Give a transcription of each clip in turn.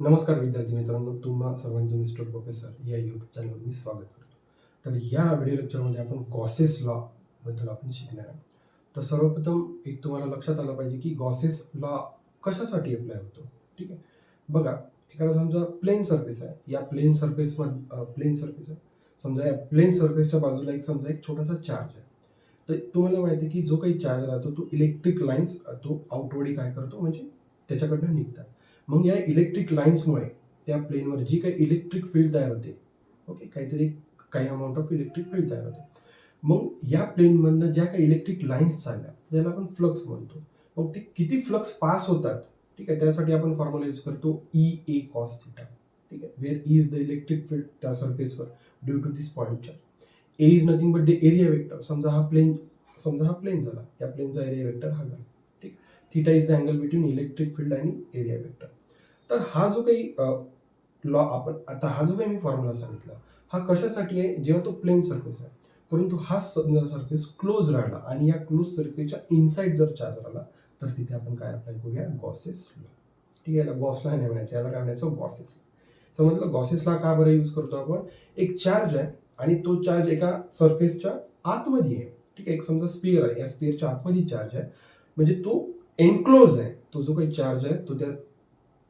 नमस्कार विद्यार्थी मित्रांनो तुम्हा सर्वांचं मिस्टर प्रोफेसर या यूट्यूब चॅनलवर मी स्वागत करतो. तर या व्हिडिओ लेक्चरमध्ये आपण गॉसेस लॉ बद्दल आपण शिकणार आहे तर सर्वप्रथम एक तुम्हाला लक्षात आलं पाहिजे की गॉसेस लॉ कशासाठी अप्लाय होतो? ठीक आहे? बघा एखादा समजा प्लेन सर्फेस आहे. या प्लेन सरफेसमध्ये प्लेन सर्फेस आहे. समजा या प्लेन सर्फेसच्या बाजूला एक समजा एक छोटासा चार्ज आहे. तर तुम्हाला माहिती आहे की जो काही चार्ज राहतो तो इलेक्ट्रिक लाईन्स तो आउटवर्डी काय करतो? म्हणजे त्याच्याकडनं निघतात. मग या इलेक्ट्रिक लाईन्समुळे त्या प्लेनवर जी काही इलेक्ट्रिक फील्ड तयार होते ओके काहीतरी काही अमाऊंट ऑफ इलेक्ट्रिक फील्ड तयार होते. मग या प्लेनमधनं ज्या काही इलेक्ट्रिक लाईन्स चालल्या ज्याला आपण फ्लक्स म्हणतो मग ते किती फ्लक्स पास होतात ठीक आहे त्यासाठी आपण फॉर्म्युला यूज करतो ई ए कॉस थिटा ठीक आहे where E is the electric field त्या सरफेसवर due to this point charge A is nothing but the area vector समजा हा प्लेन समजा हा प्लेन झाला या प्लेनचा एरिया वेक्टर हा झाला ठीक theta is the angle between electric field आणि एरिया वेक्टर तर हा जो काही लॉ आपण आता हा जो काही मी फॉर्म्युला सांगितला हा कशासाठी आहे? जेव्हा तो प्लेन सर्फेस आहे. परंतु हा सर्फेस क्लोज राहिला आणि या क्लोज सर्फेसच्या इनसाईड जर चार्ज राहिला तर तिथे आपण काय अप्लाय करूया? गॉसेस लॉ ठीक आहे याला गॉसला नाही म्हणायचं याला काय म्हणायचं? गॉसेस लॉ समजलं गॉसेसला का बरं यूज करतो आपण? एक चार्ज आहे आणि तो चार्ज एका सर्फेसच्या आतमध्ये आहे. ठीक आहे एक समजा स्पिअर आहे. या स्पिअरच्या आतमध्ये चार्ज आहे. म्हणजे तो एनक्लोज आहे. तो जो काही चार्ज आहे तो त्या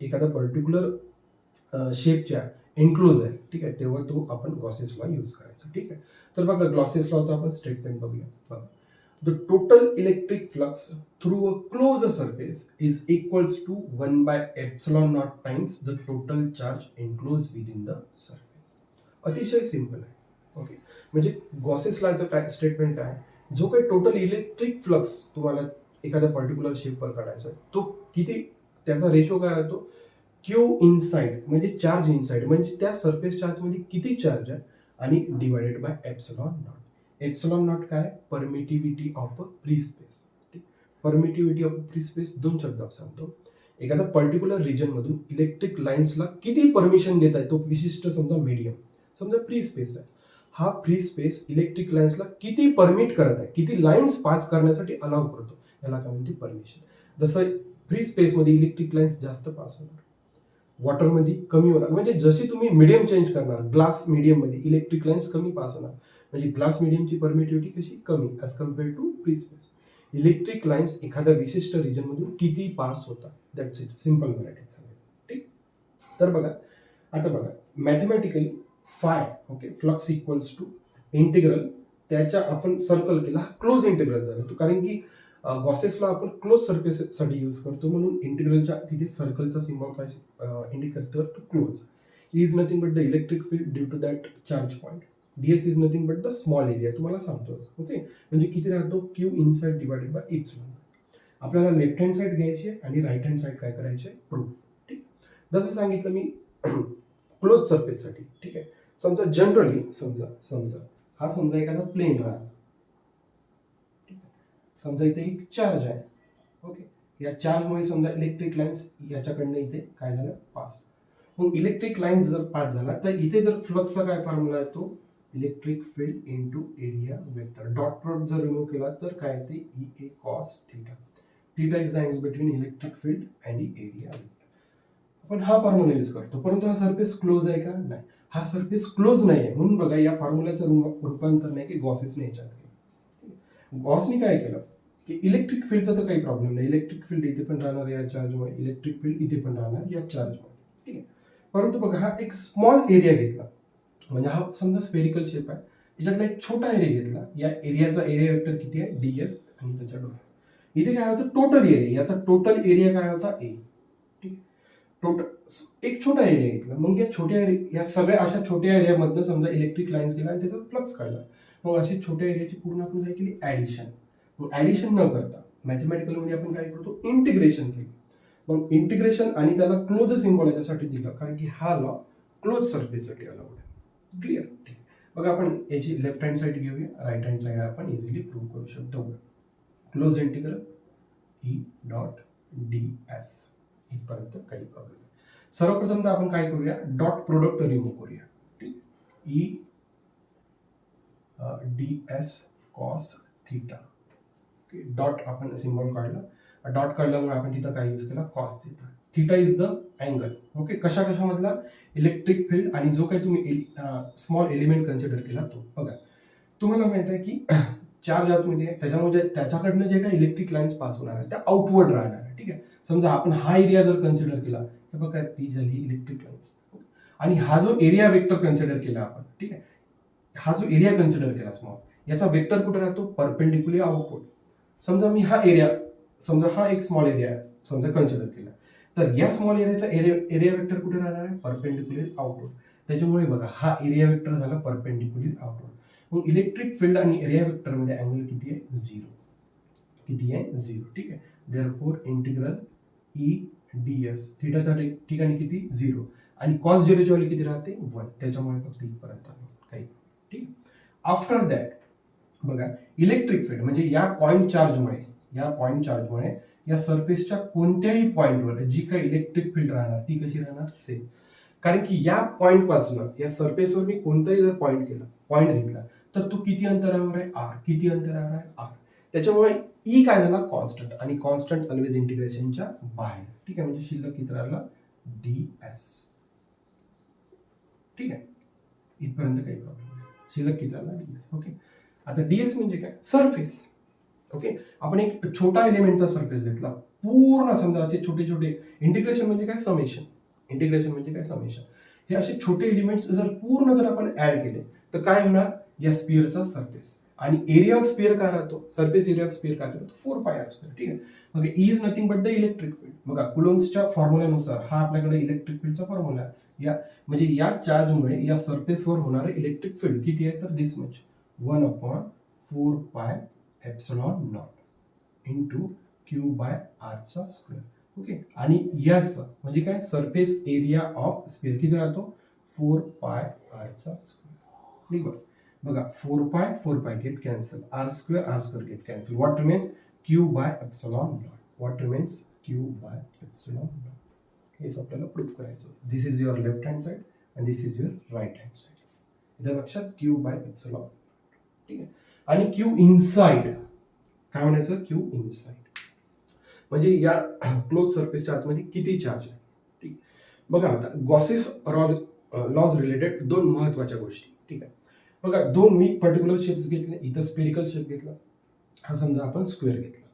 एखादा पर्टिक्युलर शेपच्या एन्क्लोज आहे ठीक आहे तेव्हा तो आपण ग्लॉसेस लॉ यूज करायचा ठीक आहे. तर बघा ग्लॉसेस लॉचा आपण स्टेटमेंट बघूया. बघा. The total electric flux through a close surface is equals to one by epsilon naught times the total charge enclose within the surface अतिशय सिंपल आहे. ओके म्हणजे गॉसेस लॉचं काय स्टेटमेंट काय? जो काही टोटल इलेक्ट्रिक फ्लक्स तुम्हाला एखाद्या पर्टिक्युलर शेपवर काढायचा आहे तो किती त्याचा रेशो काय राहतो? क्यू इनसाइड म्हणजे चार्ज इनसाइड म्हणजे त्या सरफेस चार्जमध्ये किती चार्ज आहे? आणि divided by epsilon naught epsilon naught काय permittivity of a free space permittivity of free space दोन शब्दात सांगतो. एखाद्या पर्टिक्युलर रिजनमधून इलेक्ट्रिक लाईन्सला किती परमिशन देत आहे? तो विशिष्ट समजा मीडियम समजा फ्री स्पेस आहे. हा फ्री स्पेस इलेक्ट्रिक लाईन्सला किती परमिट करत आहे? किती लाईन्स पास करण्यासाठी अलाव करतो? याला काय म्हणते परमिशन जसं फ्री स्पेसमध्ये इलेक्ट्रिक लाईन्स जास्त पास होणार. वॉटरमध्ये कमी होणार. म्हणजे जशी तुम्ही मिडियम चेंज करणार ग्लास मीडियममध्ये इलेक्ट्रिक लाईन्स कमी पास होणार. म्हणजे ग्लास मिडियमची परमिटिव्हिटी कशी? कमी as compare to free space electric lines एखाद्या विशिष्ट रिजनमधून किती पास होतात? दॅट्स इट सिंपल मराठीत ठीक? तर बघा. आता बघा. Mathematically phi okay flux equals to integral त्याच्या आपण सर्कल केला. हा क्लोज इंटिग्रल झाला तो. कारण की गॉसेसला आपण क्लोज सर्फेससाठी यूज करतो. म्हणून इंटिग्रलच्या तिथे सर्कलचा सिम्बॉल काय इंडिकेट करतो to close is nothing but the electric field due to that charge point D S is nothing but the small area तुम्हाला सांगतोच ओके म्हणजे किती राहतो? Q inside divided by it's आपल्याला लेफ्ट हँड साईड घ्यायची आहे आणि राईट हँड साईड काय करायचे प्रूफ ठीक? जसं सांगितलं मी क्लोज सर्फेससाठी ठीक आहे? समजा जनरली समजा समजा. हा समजा एखादा प्लेन राहा समजा इथे एक चार्ज आहे. ओके या चार्जमुळे समजा इलेक्ट्रिक लाईन्स याच्याकडनं इथे काय झालं? पास मग इलेक्ट्रिक लाईन्स जर पास झाला तर इथे जर फ्लक्सचा काय फॉर्म्युला येतो electric field into area vector dot product जर रिमूव्ह केला तर काय येते? E A cos theta theta is the angle between electric field and area vector आपण हा फॉर्म्युला यूज करतो. परंतु हा सरफेस क्लोज आहे का? नाही. हा सरफेस क्लोज नाही आहे म्हणून बघा या फॉर्म्युलाचं रूपांतर नाही की गॉसेसने याच्यात. गॉसने काय केलं? की इलेक्ट्रिक फील्डचा तर काही प्रॉब्लेम नाही. इलेक्ट्रिक फील्ड इथे पण राहणार या चार्जमुळे इलेक्ट्रिक फील्ड इथे पण राहणार या चार्जमुळे ठीक आहे? परंतु बघा हा एक स्मॉल एरिया घेतला. म्हणजे हा समजा स्पेरिकल शेप आहे. त्याच्यातला एक छोटा एरिया घेतला. या एरियाचा एरिया वेक्टर किती आहे? डी एस आणि त्याच्या डोळा इथे काय होतं? टोटल एरिया याचा टोटल एरिया काय होता? ए ठीक टोटल एक छोटा एरिया घेतला. मग या छोट्या एरिया या सगळ्या अशा छोट्या एरियामधनं समजा इलेक्ट्रिक लाईन्स गेला आणि त्याचा फ्लक्स काढला. मग असे छोट्या एरियाची पूर्ण आपण काय केली? ॲडिशन मग ॲडिशन न करता मॅथमॅटिकलमध्ये आपण काय करतो? इंटिग्रेशन केलं. मग इंटिग्रेशन आणि त्याला क्लोज सिम्बॉल याच्यासाठी दिलं. कारण की हा लॉ क्लोज सरफेससाठी अलाउड आहे. क्लिअर ठीक बघा आपण याची लेफ्ट हँड साईड घेऊया. राईट हँड साईड आपण इझिली प्रूव्ह करू शकतो. Close integral E dot D S इथपर्यंत काही प्रॉब्लेम नाही. सर्वप्रथम तर आपण काय करूया? डॉट प्रोडक्ट रिमूव्ह करूया. ठीक? E D S cos theta. Dot आपण सिम्बॉल काढला. डॉट काढल्यामुळे आपण तिथं काय यूज केला? Cos theta theta is the angle okay कशा कशामधला? इलेक्ट्रिक फील्ड आणि जो काही तुम्ही स्मॉल एलिमेंट कन्सिडर केला तो. बघा. तुम्हाला माहीत आहे की चार्ज आतमध्ये त्याच्यामध्ये त्याच्याकडनं जे काही इलेक्ट्रिक लाईन्स पास होणार आहे त्या आउटवर्ड राहणार आहे ठीक आहे? समजा आपण हा एरिया जर कन्सिडर केला तर बघा ती झाली इलेक्ट्रिक लाईन्स आणि हा जो एरिया वेक्टर कन्सिडर केला आपण ठीक आहे? हा जो एरिया कन्सिडर केला स्मॉल याचा वेक्टर कुठे राहतो? परपेंडिक्युलर आउटपुट समजा मी हा एरिया समजा हा एक स्मॉल एरिया आहे समजा कन्सिडर केला. तर या स्मॉल एरियाचा एरिया एरिया वेक्टर कुठे राहणार आहे? परपेंडिक्युलर आउटवर्ड त्याच्यामुळे बघा हा एरिया वेक्टर झाला परपेंडिक्युलर आउटवर्ड मग इलेक्ट्रिक फील्ड आणि एरिया वेक्टरमध्ये अँगल किती आहे? झिरो किती आहे? झिरो ठीक आहे? Therefore integral E D S थिटाच्या ठिकाणी किती? झिरो आणि कॉस झिरोची व्हॅल्यू किती राहते? वन त्याच्यामुळे फक्त इथपर्यंत आलो. ठीक? आफ्टर दॅट बघा इलेक्ट्रिक फील्ड म्हणजे या पॉईंट चार्जमुळे या पॉईंट चार्जमुळे या सरफेसच्या कोणत्याही पॉईंटवर जी काही इलेक्ट्रिक फील्ड राहणार ती कशी राहणार? सेम कारण की या पॉईंटपासून या सरफेसवर मी कोणताही जर पॉईंट केला पॉईंट घेतला तर तो किती अंतरावर आहे? आर किती अंतरावर आहे? आर त्याच्यामुळे ई काय झाला? कॉन्स्टंट आणि कॉन्स्टंट ऑलवेज इंटिग्रेशनच्या बाहेर. ठीक आहे? म्हणजे शिल्लक किती राहिला? डी एस ठीक आहे? इथपर्यंत काही प्रॉब्लेम शिल्लक किती झाला डी एस ओके आता डी एस म्हणजे काय? सरफेस ओके आपण एक छोटा एलिमेंटचा सरफेस घेतला. पूर्ण समजा असे छोटे छोटे इंटिग्रेशन म्हणजे काय? समेशन इंटिग्रेशन म्हणजे काय? समेशन हे असे छोटे एलिमेंट्स जर पूर्ण जर आपण ऍड केले तर काय होणार? या स्पिअरचा सरफेस आणि एरिया ऑफ स्पिअर काय राहतो? सरफेस एरिया ऑफ स्पिअर काय राहतो? फोर पाय आर स्क्वेअर ठीक आहे? मग E is nothing but the electric field बघा कुलोन्सच्या फॉर्म्युल्यानुसार हा आपल्याकडे इलेक्ट्रिक फील्डचा फॉर्म्युला आहे. या म्हणजे या चार्जमुळे या सरफेसवर होणारं इलेक्ट्रिक फील्ड किती आहे? तर this much one upon four pi epsilon naught into Q by आरचा square okay आणि याचा म्हणजे काय? सरफेस एरिया ऑफ स्क्वेअर किती राहतो? फोर पाय आरचा स्क्वेअर ठीक आहे? बघा four pi four pi get cancel R square R square get cancel what remains Q by epsilon naught what remains Q by epsilon naught हेच आपल्याला proof करायचं. This is your left hand side and this is your right hand side इथं लक्षात Q by law ठीक आहे? आणि Q inside काय म्हणायचं? क्यू इनसाइड म्हणजे या क्लोज सरफेसच्या आतमध्ये किती चार्ज आहे? ठीक. बघा आता गॉसेस लॉज रिलेटेड दोन महत्त्वाच्या गोष्टी. ठीक आहे? बघा दोन मी पर्टिक्युलर शेप्स घेतले इथं स्पेरिकल शेप घेतला. हा समजा आपण स्क्वेअर घेतला.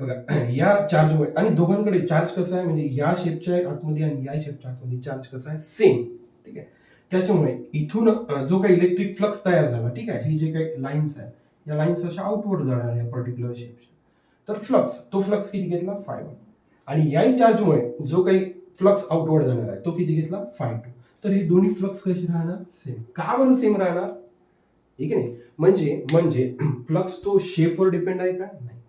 बघा या चार्जमुळे आणि दोघांकडे चार्ज कसा आहे? म्हणजे या शेपच्या आतमध्ये आणि या शेपच्या आतमध्ये चार्ज कसा आहे? सेम ठीक आहे? त्याच्यामुळे इथून जो काही इलेक्ट्रिक फ्लक्स तयार झाला ठीक आहे? ही जे काही लाईन्स आहे या लाईन्स अशा आउटवर्ड जाणार या पर्टिक्युलर शेपच्या तर फ्लक्स तो फ्लक्स किती घेतला? फाय वन आणि याही चार्जमुळे जो काही फ्लक्स आउटवर्ड जाणार आहे तो किती घेतला? फाय टू तर हे दोन्ही फ्लक्स कशी राहणार? सेम का बरं सेम राहणार? ठीक आहे? नाही म्हणजे म्हणजे फ्लक्स तो शेपवर डिपेंड आहे का? नाही.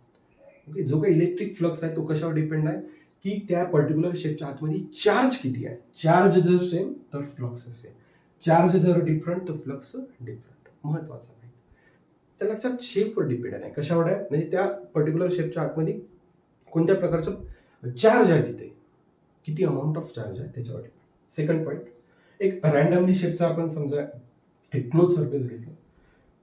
ओके जो काही इलेक्ट्रिक फ्लक्स आहे तो कशावर डिपेंड आहे? की त्या पर्टिक्युलर शेपच्या आतमध्ये चार्ज किती आहे? चार्ज जर सेम तर फ्लक्स सेम चार्ज जर डिफरंट तर फ्लक्स डिफरंट महत्वाचं आहे. त्या लक्षात शेपवर डिपेंड आहे. कशावर आहे? म्हणजे त्या पर्टिक्युलर शेपच्या आतमध्ये कोणत्या प्रकारचं चार्ज आहे तिथे? किती अमाऊंट ऑफ चार्ज आहे त्याच्यावर डिपेंड सेकंड पॉईंट एक रँडमली शेपचा आपण समजा एक क्लोज सरफेस घेतलं.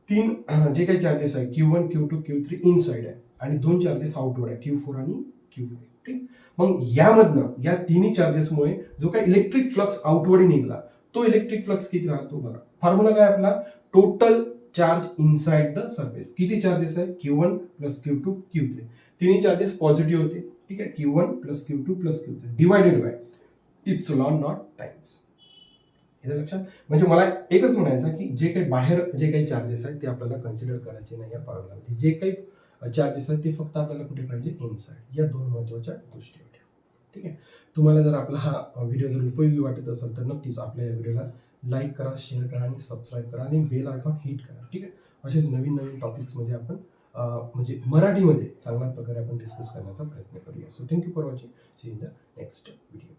तीन जे काही चार्जेस आहे Q one Q two Q three inside आहे. आणि दोन चार्जेस आउटवर्ड आहे. क्यू फोर आणि क्यू फाईव्ह ठीक? मग यामधनं या तिन्ही चार्जेसमुळे जो काही इलेक्ट्रिक फ्लक्स आउटवर्ड निघाला तो इलेक्ट्रिक फ्लक्स किती राहतो बघा. फॉर्म्युला काय आपला? Total charge inside the surface किती चार्जेस आहे? Q one plus Q two Q three तिन्ही चार्जेस पॉझिटिव्ह होते. ठीक आहे? Q one plus Q two plus Q three divided by epsilon not times लक्षात म्हणजे मला एकच म्हणायचं की जे काही बाहेर जे काही चार्जेस आहेत ते आपल्याला कन्सिडर करायचे नाही या फॉर्म्युलामध्ये जे काही चार्जेस आहेत ते फक्त आपल्याला कुठे पाहिजे? इनसाइड या दोन महत्त्वाच्या गोष्टी होत्या. ठीक आहे? तुम्हाला जर आपला हा व्हिडिओ जर उपयोगी वाटत असेल तर नक्कीच आपल्या या व्हिडिओला लाईक करा शेअर करा आणि सबस्क्राईब करा आणि बेल आयकॉन हिट करा. ठीक आहे? असेच नवीन नवीन टॉपिक्समध्ये आपण म्हणजे मराठीमध्ये चांगल्या प्रकारे आपण डिस्कस करण्याचा प्रयत्न करूया. So thank you for watching see in the next video